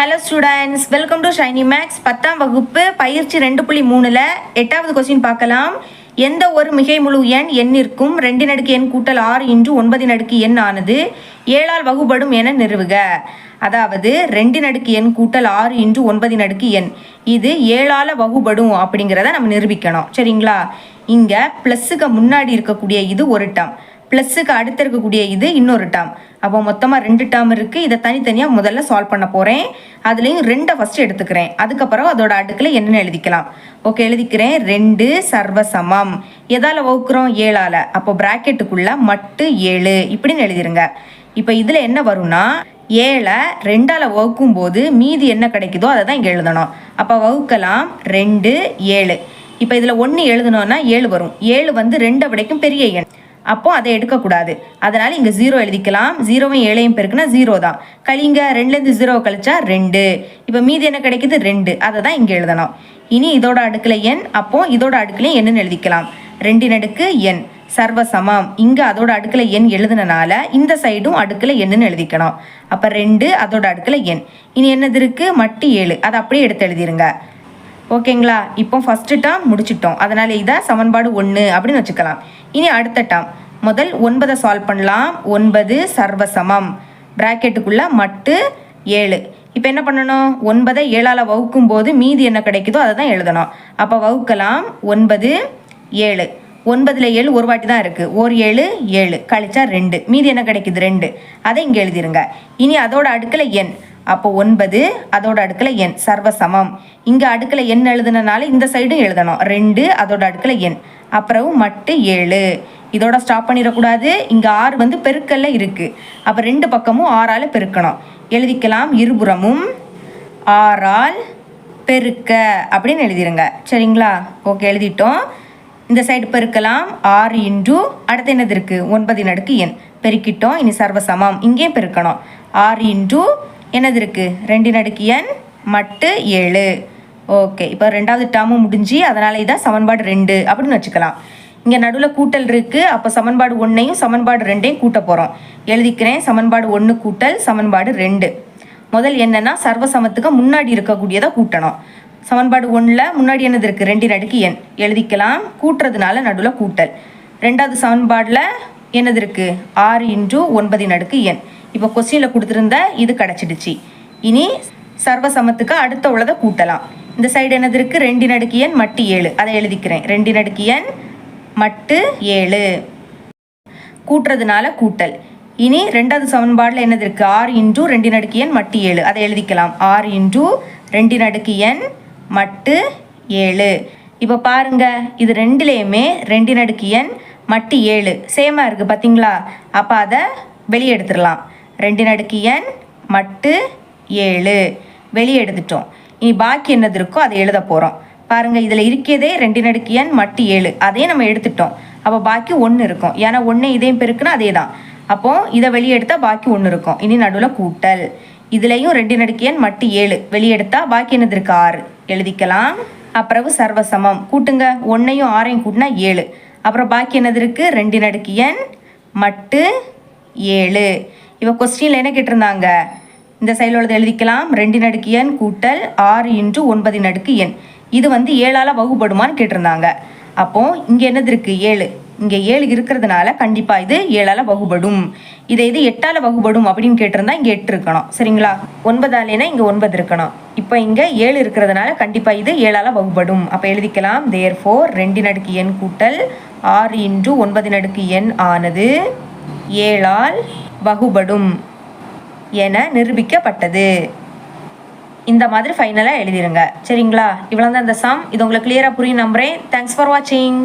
Hello students welcome to Shiny Max பத்தாம் வகுப்பு பயிற்சி ரெண்டு புள்ளி மூணில் எட்டாவது கொஸ்டின் பார்க்கலாம். எந்த ஒரு மிகை முழு எண் எண்ணிற்கும் ரெண்டு நடுக்கு எண் கூட்டல் ஆறு இன்று ஒன்பதின் அடுக்கு எண் ஆனது ஏழால் வகுபடும் என நிறுவுக. அதாவது ரெண்டு நடுக்கு எண் கூட்டல் ஆறு இன்று ஒன்பதின் அடுக்கு எண். இது ஏழால் வகுபடும் அப்படிங்கிறத நம்ம நிரூபிக்கணும். சரிங்களா? இங்கே ப்ளஸ்ஸுக்கு முன்னாடி இருக்கக்கூடிய இது ஒரு டம் ப்ளஸ்ஸுக்கு அடுத்து இருக்கக்கூடிய இது இன்னொரு டேர்ம் அப்போ மொத்தமாக ரெண்டு டேர்ம் இருக்குது இதை தனித்தனியாக முதல்ல சால்வ் பண்ண போகிறேன் அதுலேயும் ரெண்டை ஃபஸ்ட்டு எடுத்துக்கிறேன். அதுக்கப்புறம் அதோட அடுக்கில் என்னென்னு எழுதிக்கலாம்? ஓகே எழுதிக்கிறேன். ரெண்டு சர்வசமம். எதால் வகுக்கிறோம்? ஏழால். அப்போ ப்ராக்கெட்டுக்குள்ளே மட்டு ஏழு. இப்படின்னு எழுதிருங்க. இப்போ இதில் என்ன வரும்னா ஏழை ரெண்டால் வகுக்கும் போது மீதி என்ன கிடைக்குதோ அதை தான் இங்கே எழுதணும். அப்போ வகுக்கலாம் ரெண்டு ஏழு. இப்போ இதில் ஒன்று எழுதணும்னா ஏழு வரும். ஏழு வந்து ரெண்டை விடைக்கும் பெரிய எண். அப்போது அதை எடுக்கக்கூடாது. அதனால் இங்கே ஜீரோ எழுதிக்கலாம். ஜீரோவும் ஏழையும் பெருக்குனா ஜீரோ தான். கழிங்க ரெண்டுலேருந்து ஜீரோவை கழிச்சா ரெண்டு. இப்போ மீதி என்ன கிடைக்குது? ரெண்டு. அதை தான் இங்கே எழுதணும். இனி இதோட அடுக்கில் எண் அப்போது இதோட அடுக்கில் என்னன்னு எழுதிக்கலாம். ரெண்டின் அடுக்கு எண். சர்வசமம். இங்கே அதோட அடுக்கில் எண் எழுதுனனால இந்த சைடும் அடுக்கில் எண்ணுன்னு எழுதிக்கணும். அப்போ ரெண்டு அதோட அடுக்கில் எண். இனி என்னது இருக்குது மட்டு ஏழு. அதை அப்படியே எடுத்து எழுதிருங்க. ஓகேங்களா? இப்போ ஃபஸ்ட்டு டேர்ம் முடிச்சிட்டோம். அதனால் இதை சமன்பாடு ஒன்று அப்படின்னு வச்சுக்கலாம். இனி அடுத்த டேர்ம் முதல் ஒன்பதை சால்வ் பண்ணலாம். ஒன்பது சர்வசமம். ப்ராக்கெட்டுக்குள்ளே மட்டு ஏழு. இப்போ என்ன பண்ணணும்? ஒன்பதை ஏழால் வகுக்கும் போது மீதி என்ன கிடைக்குதோ அதை தான் எழுதணும். அப்போ வகுக்கலாம். ஒன்பது ஏழு. ஒன்பதில் ஏழு ஒரு வாட்டி தான் இருக்குது ஒரு ஏழு ஏழு. கழிச்சா ரெண்டு. மீதி என்ன கிடைக்குது? ரெண்டு. அதை இங்கே எழுதிருங்க. இனி அதோட அடுக்கில் எண். அப்போ ஒன்பது அதோட அடுக்கில் எண் சர்வசமம். இங்கே அடுக்கில் எண் எழுதுனனால இந்த சைடும் எழுதணும். ரெண்டு அதோட அடுக்கில் எண். அப்புறம் மட்டு ஏழு. இதோட ஸ்டாப் பண்ணிடக்கூடாது. இங்கே ஆறு வந்து பெருக்கல்ல இருக்குது அப்போ ரெண்டு பக்கமும் ஆறால் பெருக்கணும். எழுதிக்கலாம். இருபுறமும் ஆறால் பெருக்க அப்படின்னு எழுதிருங்க. சரிங்களா? ஓகே எழுதிட்டோம். இந்த சைடு பெருக்கலாம். ஆறு இன்டு அடுத்து என்னது இருக்குது ஒன்பதின் அடுக்கு எண். பெருக்கிட்டோம். இனி சர்வசமம். இங்கேயும் பெருக்கணும். ஆறு இன்டு என்னது இருக்குது ரெண்டின் அடுக்கு எண் மட்டு ஏழு. ஓகே இப்போ ரெண்டாவது டேர்மும் முடிஞ்சு அதனால் இதான் சமன்பாடு ரெண்டு அப்படின்னு வச்சுக்கலாம். இங்கே நடுவில் கூட்டல் இருக்குது அப்போ சமன்பாடு ஒன்றையும் சமன்பாடு ரெண்டையும் கூட்ட போகிறோம் எழுதிக்கிறேன் சமன்பாடு ஒன்று கூட்டல் சமன்பாடு ரெண்டு. முதல் என்னென்னா சர்வசமத்துக்கு முன்னாடி இருக்கக்கூடியதை கூட்டணும். சமன்பாடு ஒன்றில் முன்னாடி என்னது இருக்குது ரெண்டின் அடுக்கு எண். எழுதிக்கலாம் கூட்டுறதுனால நடுவில் கூட்டல். ரெண்டாவது சமன்பாடில் என்னது இருக்குது ஆறு இன்று ஒன்பதின் அடுக்கு எண். இப்போ கொஸ்டினில் கொடுத்துருந்த இது கிடச்சிடுச்சு. இனி சர்வசமத்துக்கு அடுத்த உள்ளதை கூட்டலாம். இந்த சைடு என்னது இருக்குது ரெண்டின் அடுக்கு எண் மட்டு ஏழு. அதை எழுதிக்கிறேன். ரெண்டின் அடுக்கு எண் மட்டு ஏழு. கூட்டுறதுனால கூட்டல். இனி ரெண்டாவது சமன்பாடில் என்னது இருக்குது ஆறு இன்டூ ரெண்டின் அடுக்கு எண் மட்டு ஏழு. அதை எழுதிக்கலாம். ஆறு இன்டூ ரெண்டின் அடுக்கு எண் மட்டு ஏழு. இப்போ பாருங்க இது ரெண்டுலேயுமே ரெண்டின் அடுக்கு எண் மட்டு ஏழு. சேமாக இருக்குது பார்த்தீங்களா அப்போ அதை வெளியே எடுத்துடலாம். ரெண்டின் அடுக்கு என் மட்டு ஏழு. வெளியே எடுத்துட்டோம் இனி பாக்கி என்னது இருக்கோ அதை எழுத போகிறோம் பாருங்கள் இதில் இருக்கிறதே ரெண்டின் அடுக்கு என் மட்டு ஏழு. அதையும் நம்ம எடுத்துட்டோம். அப்போ பாக்கி ஒன்று இருக்கும். ஏன்னா ஒன்று இதையும் பெருக்குன்னா அதே தான் அப்போது இதை வெளியே எடுத்தால் பாக்கி ஒன்று இருக்கும். இனி நடுவில் கூட்டல். இதுலேயும் ரெண்டின் அடுக்கு எண் மட்டு ஏழு. வெளியே எடுத்தால் பாக்கி என்னது இருக்கு? ஆறு. எழுதிக்கலாம். அப்புறவு சர்வசமம். கூட்டுங்க. ஒன்றையும் ஆறையும் கூட்டினா ஏழு. அப்புறம் பாக்கி என்னது இருக்குது ரெண்டின் அடுக்கு எண் மட்டு ஏழு. இவ கொஸ்டினில் என்ன கேட்டிருந்தாங்க? இந்த சைடில் உள்ளது எழுதிக்கலாம். ரெண்டின் அடுக்கு எண் கூட்டல் ஆறு இன்று ஒன்பதின் அடுக்கு எண். இது வந்து ஏழால் வகுப்படுமான்னு கேட்டிருந்தாங்க. அப்போது இங்கே என்னது இருக்குது ஏழு. இங்கே ஏழு இருக்கிறதுனால கண்டிப்பாக இது ஏழால் வகுபடும். இதை இது எட்டால் வகுபடும் அப்படின்னு கேட்டிருந்தா இங்கே எட்டு இருக்கணும். சரிங்களா? ஒன்பதாலேனா இங்கே ஒன்பது இருக்கணும். இப்போ இங்கே ஏழு இருக்கிறதுனால கண்டிப்பாக இது ஏழால் வகுபடும். அப்போ எழுதிக்கலாம். தேர் ஃபோர் ரெண்டின் அடுக்கு எண் கூட்டல் ஆறு இன்று ஒன்பதின் அடுக்கு எண் ஆனது ஏழால் வகுபடும் என நிரூபிக்கப்பட்டது. இந்த மாதிரி ஃபைனலாக எழுதிருங்க. சரிங்களா? இவ்வளோ தான் இந்த சம் இது உங்களுக்கு கிளியராக புரியும் நம்புகிறேன் தேங்க்ஸ் ஃபார் வாட்சிங்